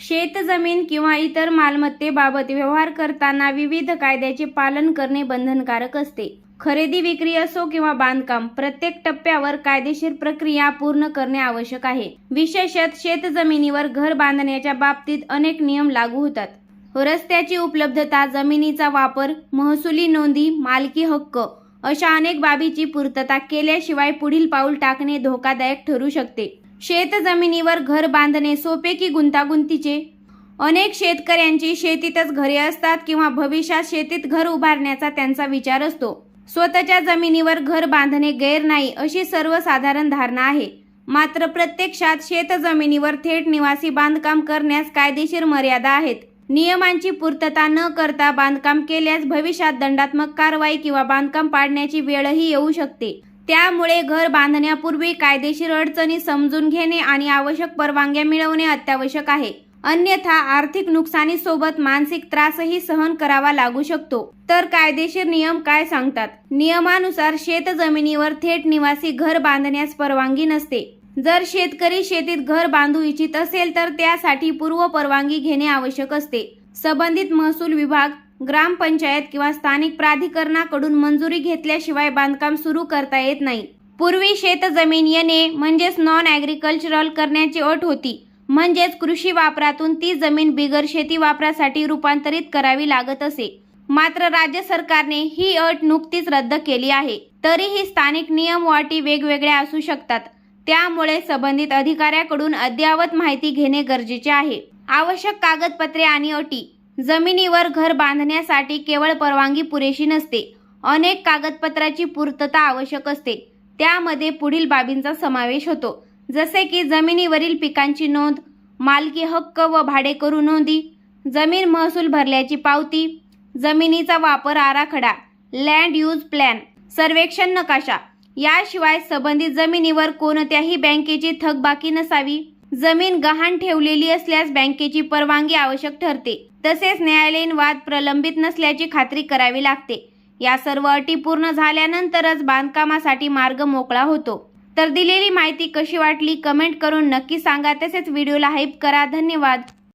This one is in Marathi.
शेतजमीन किंवा इतर मालमत्तेबाबत व्यवहार करताना विविध कायद्याचे पालन करणे बंधनकारक असते. खरेदी विक्री असो किंवा बांधकाम प्रत्येक टप्प्यावर कायदेशीर प्रक्रिया पूर्ण करणे आवश्यक आहे. विशेषत शेतजमिनीवर घर बांधण्याच्या बाबतीत अनेक नियम लागू होतात. रस्त्याची उपलब्धता जमिनीचा वापर महसुली नोंदी मालकी हक्क अशा अनेक बाबीची पूर्तता केल्याशिवाय पुढील पाऊल टाकणे धोकादायक ठरू शकते. शेत जमिनीवर घर बांधणे सोपे की गुंतागुंतीचे? अनेक शेतकऱ्यांची शेतीतच घरे असतात किंवा भविष्यात शेतीत घर उभारण्याचा त्यांचा विचार असतो. स्वतःच्या जमिनीवर घर बांधणे गैर नाही अशी सर्वसाधारण धारणा आहे. मात्र प्रत्यक्षात शेत जमिनीवर थेट निवासी बांधकाम करण्यास कायदेशीर मर्यादा आहेत. नियमांची पूर्तता न करता बांधकाम केल्यास भविष्यात दंडात्मक कारवाई किंवा बांधकाम पाडण्याची वेळही येऊ शकते. त्यामुळे घर बांधण्यापूर्वी कायदेशीर अडचणी समजून घेणे आणि आवश्यक परवानग्या मिळवणे अत्यावश्यक आहे. अन्यथा आर्थिक नुकसानीसोबत मानसिक त्रासही सहन करावा लागू शकतो. तर कायदेशीर नियम काय सांगतात? नियमानुसार शेत जमिनीवर थेट निवासी घर बांधण्यास परवानगी नसते. जर शेतकरी शेतीत घर बांधू इच्छित असेल तर त्यासाठी पूर्व परवानगी घेणे आवश्यक असते. संबंधित महसूल विभाग ग्रामपंचायत किंवा स्थानिक प्राधिकरणाकडून मंजुरी घेतल्याशिवाय बांधकाम सुरू करता येत नाही. पूर्वी शेतजमीन येणे म्हणजेच नॉन ॲग्रिकल्चरल करण्याची अट होती. म्हणजेच कृषी वापरातून ती जमीन बिगर शेती वापरासाठी रूपांतरित करावी लागत असे. मात्र राज्य सरकारने ही अट नुकतीच रद्द केली आहे. तरीही स्थानिक नियम व अटी वेगवेगळ्या असू शकतात. त्यामुळे संबंधित अधिकाऱ्याकडून अद्ययावत माहिती घेणे गरजेचे आहे. आवश्यक कागदपत्रे आणि अटी. जमिनीवर घर बांधण्यासाठी केवळ परवानगी पुरेशी नसते. अनेक कागदपत्राची पूर्तता आवश्यक असते. त्यामध्ये पुढील बाबींचा समावेश होतो. जसे की जमिनीवरील पिकांची नोंद मालकी हक्क व भाडेकरू नोंदी जमीन महसूल भरल्याची पावती जमिनीचा वापर आराखडा लँड यूज प्लॅन सर्वेक्षण नकाशा. याशिवाय संबंधित जमिनीवर कोणत्याही बँकेची थकबाकी नसावी. जमीन गहाण ठेवलेली असल्यास बँकेची परवानगी आवश्यक ठरते. तसेच न्यायालयीन वाद प्रलंबित नसल्याची खात्री करावी लागते. या सर्व अटी पूर्ण झाल्यानंतरच बांधकामासाठी मार्ग मोकळा होतो. तर दिलेली माहिती कशी वाटली? कमेंट करून नक्की सांगा. तसेच व्हिडिओला हाईप करा. धन्यवाद.